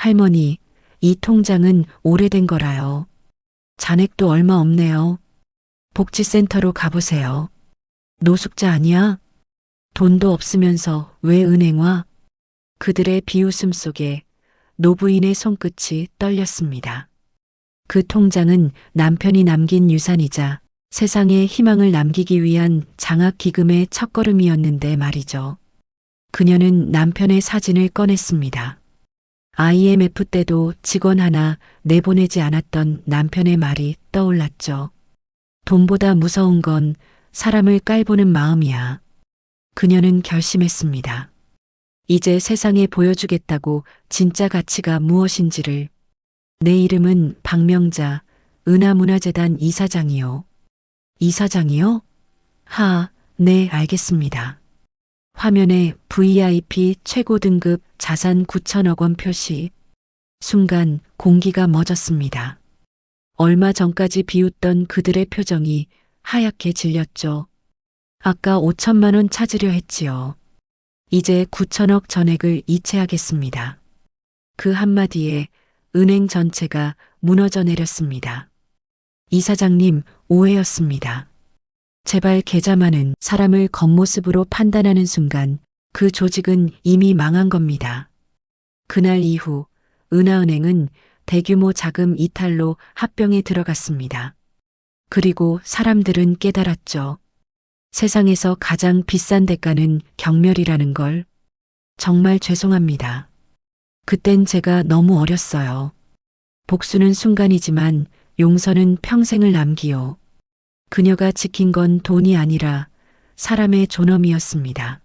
할머니, 이 통장은 오래된 거라요. 잔액도 얼마 없네요. 복지센터로 가보세요. 노숙자 아니야? 돈도 없으면서 왜 은행 와? 그들의 비웃음 속에 노부인의 손끝이 떨렸습니다. 그 통장은 남편이 남긴 유산이자 세상에 희망을 남기기 위한 장학기금의 첫걸음이었는데 말이죠. 그녀는 남편의 사진을 꺼냈습니다. IMF 때도 직원 하나 내보내지 않았던 남편의 말이 떠올랐죠. 돈보다 무서운 건 사람을 깔보는 마음이야. 그녀는 결심했습니다. 이제 세상에 보여주겠다고 진짜 가치가 무엇인지를. 내 이름은 박명자, 은하문화재단 이사장이요. 이사장이요? 하, 네, 알겠습니다. 화면에 VIP 최고 등급 자산 9천억 원 표시. 순간 공기가 멎었습니다. 얼마 전까지 비웃던 그들의 표정이 하얗게 질렸죠. 아까 5천만 원 찾으려 했지요. 이제 9천억 전액을 이체하겠습니다. 그 한마디에 은행 전체가 무너져 내렸습니다. 이사장님, 오해였습니다. 제발 계좌만은 사람을 겉모습으로 판단하는 순간 그 조직은 이미 망한 겁니다. 그날 이후 은하은행은 대규모 자금 이탈로 합병에 들어갔습니다. 그리고 사람들은 깨달았죠. 세상에서 가장 비싼 대가는 경멸이라는 걸. 정말 죄송합니다. 그땐 제가 너무 어렸어요. 복수는 순간이지만 용서는 평생을 남기요. 그녀가 지킨 건 돈이 아니라 사람의 존엄이었습니다.